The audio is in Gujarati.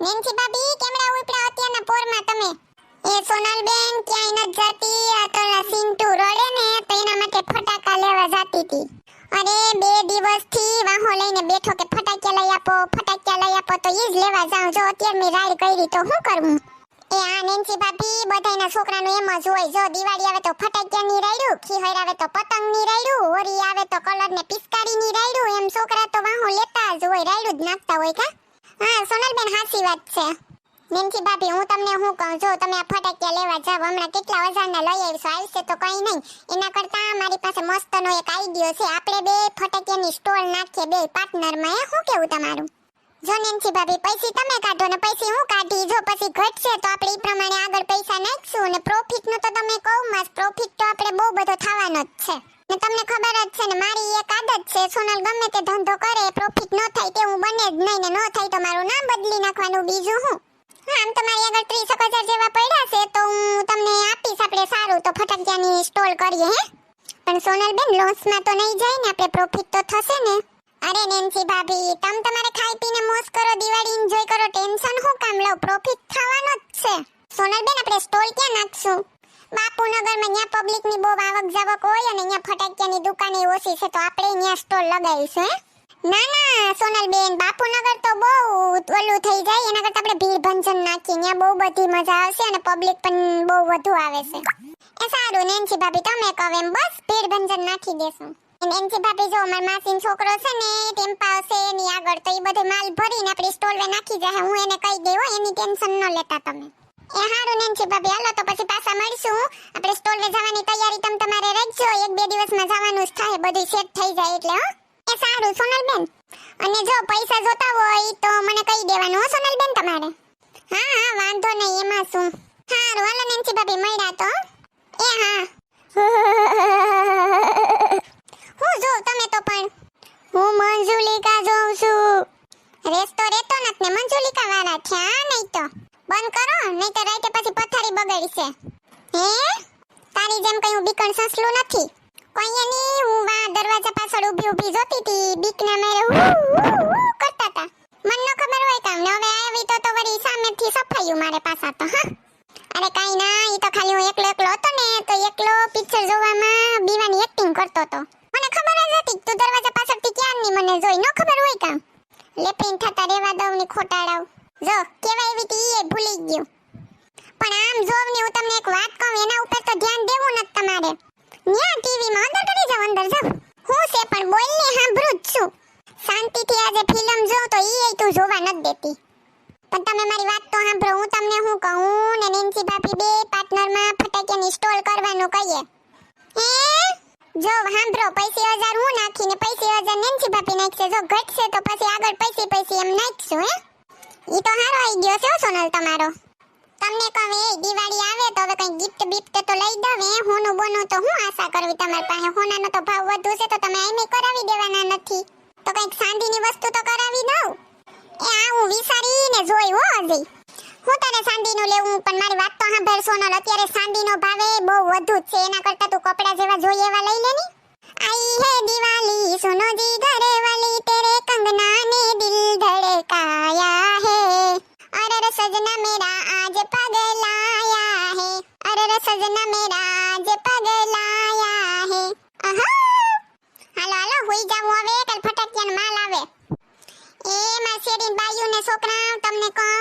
નેન્સી ભાભી કેમડા ઉપડા અત્યારના પોરમાં તમે? એ સોનલ બેન ક્યાંય ન જતી, આ તો સિંટુ રડે ને, તો એના માટે ફટાકા લેવા જાતી હતી. અરે, બે દિવસથી વાહો લઈને બેઠો કે ફટાકિયા લઈ આપો, ફટાકિયા લઈ આપો, તો એ જ લેવા જાઉં. જો અત્યારે મેં રાડ કરી, તો શું કરવું એ આ નેન્સી ભાભી, બધાયના છોકરાનું એમ જ હોય. જો દિવાળી આવે તો ફટાકિયાની રાયડું, ખીહર આવે તો પતંગની રાયડું, હોળી આવે તો કલર ને પિચકારીની રાયડું. એમ છોકરા તો વાહો લેતા જ હોય, રાયડું જ નાખતા હોય કા? હા, સોનલબેન હાચી વાત છે. નેન્સી ભાભી, હું તમને શું કહું? જો તમે આ ફટાકિયા લેવા જાવ હમણાં કેટલા હજારના લઈ આવીશું આવશે તો કઈ નહીં. એના કરતા મારી પાસે મસ્તનો એક આઈડિયો છે. આપણે બે ફટાકિયાની સ્ટોલ નાખીએ, બે પાર્ટનરમાં એ શું કેવું તમારું? જો નેન્સી ભાભી, પૈસી તમે કાઢો ને પૈસી હું કાઢી? જો પછી ઘટશે તો આપણે એ પ્રમાણે આગળ પૈસા નાખશું ને પ્રોફિટનું તો તમે કહું માં પ્રોફિટ તો આપણે બહુ બધો થવાનો જ છે. ને તમને ખબર જ છે ને, મારી એક આદત છે. સોનલ ગમે તે ધંધો કરે પ્રોફિટ ન થાય તે હું બને જ નહીં ને ન થાય તો મારું નામ બદલી નાખવાનું બીજું હું. આમ તમારી આગળ ત્રીસ એક હજાર જેવા પડ્યા છે તો હું તમને આપીશ આપણે સારું. તો ફટાકિયાની સ્ટોલ કરીએ, હે? પણ સોનલબેન લોસમાં તો નહીં જાય ને, આપણે પ્રોફિટ તો થશે ને. અરે નેન્સી ભાભી, તમ તમારે ખાઈ પીને મોસ કરો, દિવાળી એન્જોય કરો, ટેન્શન હું કામ લો પ્રોફિટ થવાનો જ છે. સોનલબેન, આપણે સ્ટોલ ક્યાં નાખશું? બાપુનગરમાં ત્યાં પબ્લિકની બહુ આવક જાવક હોય અને ત્યાં ફટાકિયાની દુકાન ઓછી છે, તો આપણે ત્યાં સ્ટોલ લગાવીશું ના ના, સોનલબેન, બાપુનગર તો બહુ ઓલું થઈ જાય, એના કરતા આપણે ભીડ ભંજન નાખીએ ન્યા બહુ બધી મજા આવશે અને પબ્લિક પણ બહુ વધુ આવે છે. એ સારું નેન્સી ભાભી, તમે કહો એમ, બસ, ભીડ ભંજન નાખી દેશું. નેન્સી ભાભી, જો, મારા માસીનો છોકરો છે ને ટેમ્પા આવશે એની આગળ, તો એ બધો માલ ભરીને આપણી સ્ટોલમાં નાખી જાય હું એને કહી દેવો એની ટેન્શન ન લેતા તમે. એ હારું નેન્સી ભાભી. હાલો, તો પછી પાછા મળશું. આપણે સ્ટોલ જવાની તૈયારી તમ તમારે રાખજો. એક બે દિવસમાં જવાનું જ થાય. બધું સેટ થઈ જાય એટલે, હો. એ સારું, સોનલબેન. અને જો પૈસા જોતા હોય તો મને કહી દેવાનું, હો, સોનલબેન તમારે. હા હા, વાંધો નહીં, એમાં શું? હારું, હાલો નેન્સી ભાભી, મળ્યા તો. એ, હા. હું જોઉં તમે તો પણ. હું મંજુલિકા જોઉં છું. રેસ્તો રેતો નથી ને, મંજુલિકા વાળા થયા નહીં તો. બંધ કરો નહીં તો રાઈતે પછી પથારી બગડશે હે? તારી જેમ કઈ હું બીકણ સસલું નથી. કોઈ નહીં હું વા દરવાજા પાછળ ઊભી ઊભી જોતી હતી બીકના મેરે ઉ, કરતા હતા મન ન ખબર હોય કામ ને હવે આવી તો તો વળી સામેથી સફાયું મારે પાછા તો હા? અરે કાઈ ના ઈ તો ખાલી હું એકલો એકલો હતો ને તો એકલો પિક્ચર જોવામાં બીવાની એક્ટિંગ કરતો હતો મને ખબર જ હતી તું દરવાજા પાછળથી ક્યાં ની મને જોઈ ન ખબર હોય કામ. લેપીન થતા રેવા દઉં ની ખોટાડાવ. જો કેવા એવી તી એ ભૂલી ગયું. પણ આમ જોવની હું તમને એક વાત કહું, એના ઉપર તો ધ્યાન દેવું ન તમારે. ન્યા ટીવી માં અંદર કરી જાવ અંદર જાવ હું છે પણ બોલને સાંભળું જ છું. શાંતિથી આજે ફિલ્મ જોઉં તો ઈ તું જોવા નથી દેતી. પણ તમે મારી વાત તો સાંભળો, હું તમને શું કહું? ને નેન્સી ભાભી બે પાર્ટનરમાં ફટાકિયાની સ્ટોલ કરવાનું કહીએ. હે? જો, સાંભળો, પૈસી હજાર હું નાખીને પૈસી હજાર નેન્સી ભાભી નાખશે. જો ઘટશે તો પછી આગળ પૈસી પૈસી એમ નાખશું, હે? ઈ તો હારો આઈ ગયો છે તમને કહે એ દિવાળી આવે તો હવે કઈ ગિફ્ટ બિફ્ટ તો લઈ દઉં હે હોનું બોનું તો હું આશા કરવી તમારી પાસે હોનાનો તો ભાવ વધુ છે તો તમે આઈને કરાવી દેવાના નથી તો કઈક ચાંદીની વસ્તુ તો કરાવી દઉં એ આ હું વિચારીને જોઈ હો હજી હું તારે ચાંદીનું લેવું પણ મારી વાત તો સાંભળ સોનલ અત્યારે ચાંદીનો ભાવે બહુ વધુ જ છે એના કરતા તું કપડા જેવા જોઈએ એવા લઈ લે ની आई है दिवाली सुनो जी घरे वाली तेरे कंगना ने दिल धड़काया है अरे सजना मेरा आज पगलाया है સજના મેરા જે પગલાયા હે આહા હાલો હાલો હોઈ જાવ હવે કલ ફટકિયાન માલ આવે એ માસેરી બાયુ ને છોકરા તમને કહું